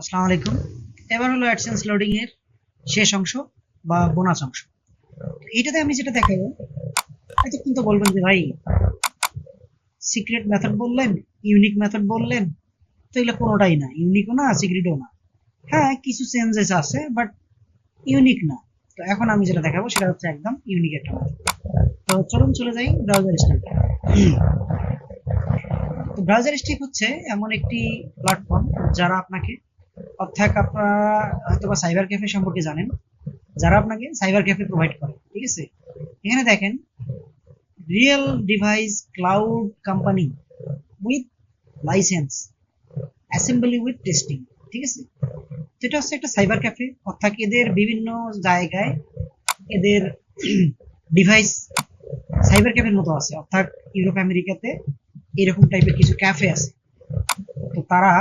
আসসালামু আলাইকুম। এবার হলো অ্যাডসেন্স লোডিং এর শেষ অংশ বা বোনাস অংশ। এইটাতে আমি যেটা দেখাবো এতক্ষণ তো বলবেন যে ভাই সিক্রেট মেথড বললেন ইউনিক মেথড বললেন, তো এগুলো কোনোটাই না ইউনিকও না সিক্রেটও না। হ্যাঁ কিছু চেঞ্জেস আছে বাট ইউনিক না। তো এখন আমি যেটা দেখাবো, সেটা হচ্ছে একদম ইউনিক একটা তো চলুন চলে যাই ব্রাউজার স্ট্রিক তো ব্রাউজার স্ট্রিক হচ্ছে এমন একটি প্ল্যাটফর্ম যারা আপনাকে অর্থাৎ আপনারা হয়তো বা সাইবার ক্যাফে সম্পর্কে জানেন, যারা আপনাকে সাইবার ক্যাফে প্রোভাইড করে, ঠিক আছে? এখানে দেখেন real device cloud company with licence assembly with testing ঠিক আছে? তো এটা হচ্ছে একটা সাইবার ক্যাফে অর্থাৎ এদের বিভিন্ন জায়গায় এদের ডিভাইস সাইবার ক্যাফের মতো আছে, অর্থাৎ ইউরোপ, আমেরিকাতে এরকম টাইপের কিছু ক্যাফে আছে। তো তারা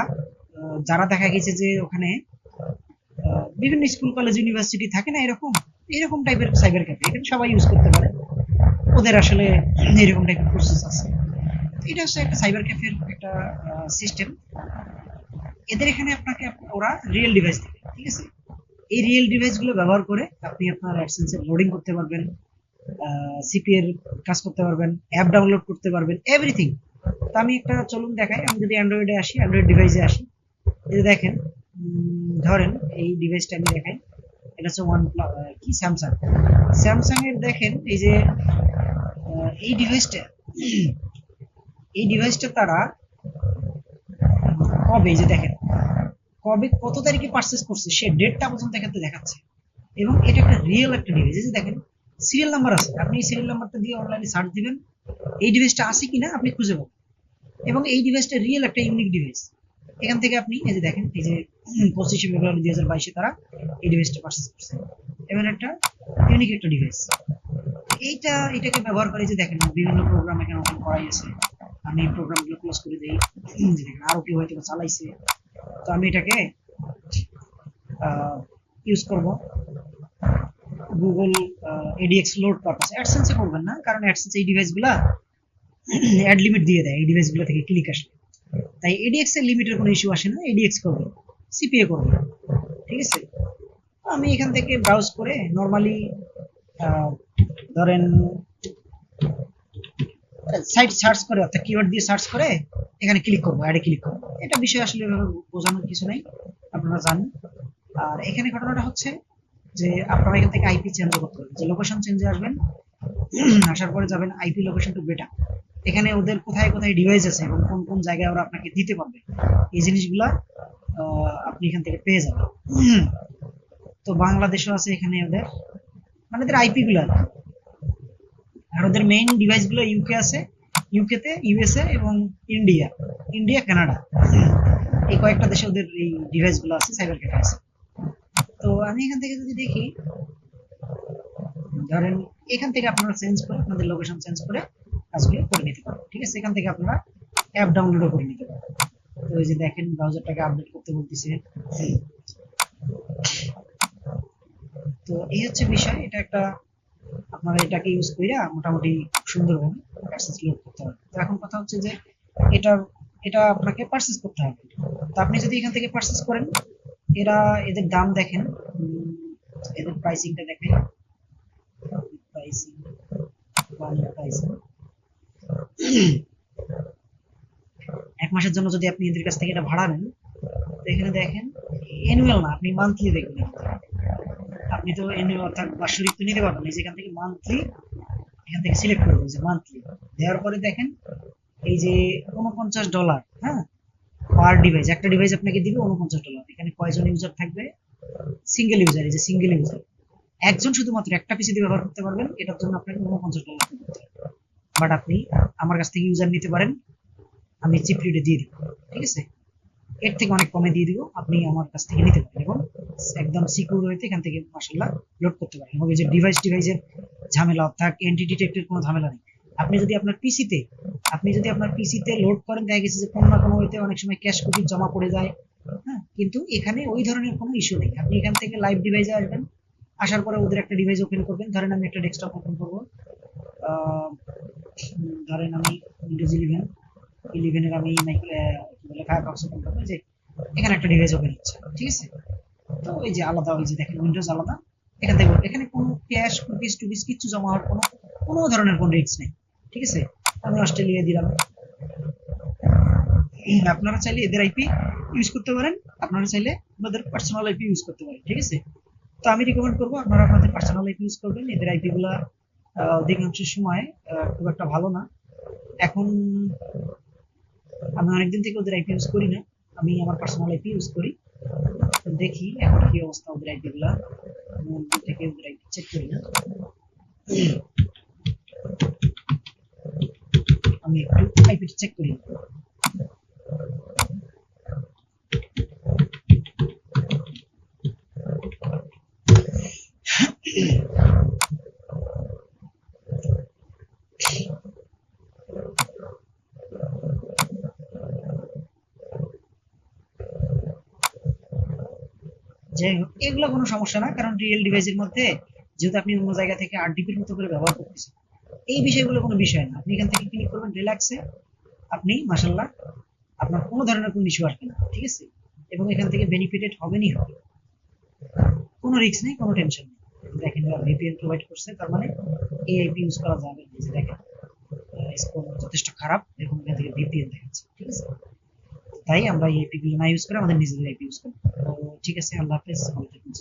যারা দেখা গেছে যে ওখানে বিভিন্ন স্কুল, কলেজ, ইউনিভার্সিটি থাকে না, এরকম এরকম টাইপের সাইবার ক্যাফে এখানে সবাই ইউজ করতে পারে। ওদের আসলে এরকম টাইপের প্রসেস আছে। এটা হচ্ছে একটা সাইবার ক্যাফের একটা সিস্টেম এদের এখানে আপনাকে, ওরা রিয়েল ডিভাইস দেবে ঠিক আছে? এই রিয়েল ডিভাইসগুলো ব্যবহার করে আপনি আপনার অ্যাডসেন্সের লোডিং করতে পারবেন সিপি এর কাজ করতে পারবেন অ্যাপ ডাউনলোড করতে পারবেন এভরিথিং তো আমি একটা, চলুন দেখাই, আমি যদি অ্যান্ড্রয়েডে আসি অ্যান্ড্রয়েড ডিভাইসে আসি। এই যে দেখেন ধরেন এই ডিভাইসটা আমি দেখাই। এটা হচ্ছে ওয়ান কি স্যামসাং স্যামসাং এর দেখেন, এই যে এই ডিভাইসটা এই ডিভাইসটা তারা কবে যে দেখেন, কবে, কত তারিখে পারচেস করছে সে ডেটটা পর্যন্ত এখানে দেখাচ্ছে। এবং এটা একটা রিয়েল একটা ডিভাইস এই যে দেখেন সিরিয়াল নাম্বার আছে। আপনি এই সিরিয়াল নাম্বারটা দিয়ে অনলাইনে সার্চ দিবেন, এই ডিভাইসটা আছে কিনা আপনি খুঁজে পাবেন। এবং এই ডিভাইসটা রিয়েল একটা ইউনিক ডিভাইস এখান থেকে আপনি এই যে দেখেন, এই যে পঁচিশে ফেব্রুয়ারি দুই হাজার বাইশে তারা এই ডিভাইসটা পারচেস করছে। এবং একটা ইউনিক একটা ডিভাইস এইটা, এটাকে ব্যবহার করে যে দেখেন, বিভিন্ন প্রোগ্রাম এখানে ওপেন করাই আছে। আমি এই প্রোগ্রামগুলো ক্লোজ করে দিই। দেখেন আরও কেউ হয়তো চালাইছে। তো আমি এটাকে ইউজ করব। গুগল এডিএক্স লোড পারপাস অ্যাডসেন্সে করবেন না, কারণ অ্যাডসেন্স এই ডিভাইসগুলা অ্যাড লিমিট দিয়ে দেয়। এই ডিভাইসগুলো থেকে ক্লিক আসে। তাই এডিএক্স এর লিমিটের কোনো ইস্যু আসে না এডিএক্স করবে সিপিএ করবে, ঠিক আছে? আমি এখান থেকে ব্রাউজ করে নর্মালি ধরেন সাইট সার্চ করে, অর্থাৎ কিওয়ার্ড দিয়ে সার্চ করে, এখানে ক্লিক করব অ্যাডে ক্লিক করব। এটা বিষয় আসলে বোঝানোর কিছু নাই, আপনারা জানেন। আর এখানে ঘটনাটা হচ্ছে যে আপনারা এখান থেকে আইপি চেঞ্জ করতে যে লোকেশন চেঞ্জে আসবেন, আসার পরে যাবেন আইপি লোকেশন টু বেটা এখানে ওদের কোথায় কোথায় ডিভাইস আছে এবং কোন কোন জায়গায় ওরা আপনাকে দিতে পারবে, এই জিনিসগুলা আপনি এখান থেকে পেয়ে যাবেন। তো বাংলাদেশও আছে এখানে ওদের মানে ওদের আইপি গুলো আর আর ওদের মেইন ডিভাইসগুলো ইউকে আছে ইউকে তে ইউএসএ এবং ইন্ডিয়া ইন্ডিয়া কানাডা এই কয়েকটা দেশে ওদের এই ডিভাইসগুলো আছে সাইবার ক্যাফে আছে। তো আমি এখান থেকে যদি দেখি, ধরেন এখান থেকে আপনারা চেঞ্জ করে, আপনাদের লোকেশন চেঞ্জ করে কাজগুলো করে নিতে পারেন ঠিক আছে? এখান থেকে আপনারা অ্যাপ ডাউনলোডও করে নিতে পারেন তো এই যে দেখেন ব্রাউজারটাকে আপডেট করতে বলতেছে। তো এই হচ্ছে বিষয়। এটা একটা, আপনারা এটাকে ইউজ কইরা মোটামুটি সুন্দরভাবে অ্যাক্সেস লোড করতে পারবেন। তো এখন কথা হচ্ছে যে এটা এটা আপনাকে পারচেস করতে হবে। তো আপনি যদি এখান থেকে পারচেস করেন, এরা এদের দাম দেখেন। এদের প্রাইসিংটা দেখেন। প্রাইসিং প্রাইসিং এক মাসের জন্য যদি আপনি এদের কাছ থেকে এটা ভাড়া নেন এখানে দেখেন অ্যানুয়াল না, আপনি মান্থলি দেখবেন। আপনি তো অ্যানুয়াল অর্থাৎ বাৎসরিক তো নিতে পারবেন না, এই যে থেকে মান্থলি এখান থেকে সিলেক্ট করবেন যে মান্থলি দেওয়ার পরে দেখেন, এই যে উনপঞ্চাশ ডলার হ্যাঁ পার ডিভাইস একটা ডিভাইস আপনাকে দিবে উনপঞ্চাশ ডলার এখানে কয়জন ইউজার থাকবে? সিঙ্গেল ইউজার এই যে সিঙ্গেল ইউজার একজন শুধুমাত্র একটা পিসি দিয়ে ব্যবহার করতে পারবেন, এটার জন্য আপনাকে উনপঞ্চাশ ডলার দিতে হবে। বাট আপনি আমার কাছ থেকে ইউজার নিতে পারেন। আমি চিপ রেটে দিয়ে দিব, ঠিক আছে? এর থেকে অনেক কমে দিয়ে দিব, আপনি আমার কাছ থেকে নিতে পারেন এবং একদম সিকিউর হইতে এখান থেকে মাসাল্লাহ লোড করতে পারেন। এবং এই যে ডিভাইস ডিভাইসের ঝামেলা, অর্থাৎ এন্টি ডিটেক্টের কোনো ঝামেলা নেই। আপনি যদি আপনার পিসিতে আপনি যদি আপনার পিসিতে লোড করেন, দেখা গেছে যে কোনো না কোনো হইতে অনেক সময় ক্যাশ কপি জমা পড়ে যায় হ্যাঁ? কিন্তু এখানে ওই ধরনের কোনো ইস্যু নেই। আপনি এখান থেকে লাইভ ডিভাইসে আসবেন, আসার পরে ওদের একটা ডিভাইস ওপেন করবেন। ধরেন আমি একটা ডেস্কটপ ওপেন করব। ধরেন আমি উইন্ডোজ ইলেভেন ইলেভেনের আমি কি বলে ওপেন করব যে এখানে একটা ডিভাইস ওপেন হচ্ছে ঠিক আছে? তো এই যে আলাদা ওই যে দেখেন উইন্ডোজ আলাদা এখান থেকে এখানে কোনো ক্যাশ কুকিজ টুকিজ কিছু জমা হওয়ার কোনো কোনো ধরনের কোনো রিস্ক নেই ঠিক আছে? আমি অস্ট্রেলিয়া দিলাম। আপনারা চাইলে এদের আইপি ইউজ করতে পারেন আপনারা চাইলে আপনাদের পার্সোনাল আইপি ইউজ করতে পারেন ঠিক আছে? তো আমি রিকমেন্ড করব আপনারা আপনাদের পার্সোনাল আইপি ইউজ করবেন এদের আইপি গুলা আহ, অধিকাংশ সময় খুব একটা ভালো না। এখন আমি অনেকদিন থেকে ওদের আইপি ইউজ করি না। আমি আমার পার্সোনাল আইপি ইউজ করি। দেখি এখন কি অবস্থা ওদের আইপি গুলা। থেকে ওদের আইপি চেক করি না। আমি একটু আইপি চেক করি। যাই হোক এগুলো কোনো সমস্যা না, কারণ রিয়েল ডিভাইসের মধ্যে যেহেতু আপনি অন্য জায়গা থেকে আট ডিবির মতো করে ব্যবহার করতেছেন, এই বিষয়গুলো কোনো বিষয় না। আপনি এখান থেকে ক্লিক করবেন রিল্যাক্সে আপনি মাসাল্লাহ আপনার কোনো ধরনের কোনো ইস্যু আসবে না, ঠিক আছে? এবং এখান থেকে বেনিফিটেড হবেনই হবে কোনো রিস্ক নেই, কোনো টেনশন নেই। দেখেন এরা ভিপিএন প্রোভাইড করছে, তার মানে এআইপি ইউজ করা যাবে না। যে দেখেন যথেষ্ট খারাপ এবং এখান থেকে ভিপিএন দেখাচ্ছে, ঠিক আছে? তাই আমরা এই আইপি গুলো না ইউজ করে আমাদের নিজেদের আইপি ইউজ করি তো ঠিক আছে, আল্লাহ হাফেজ, ভালো থাকবেন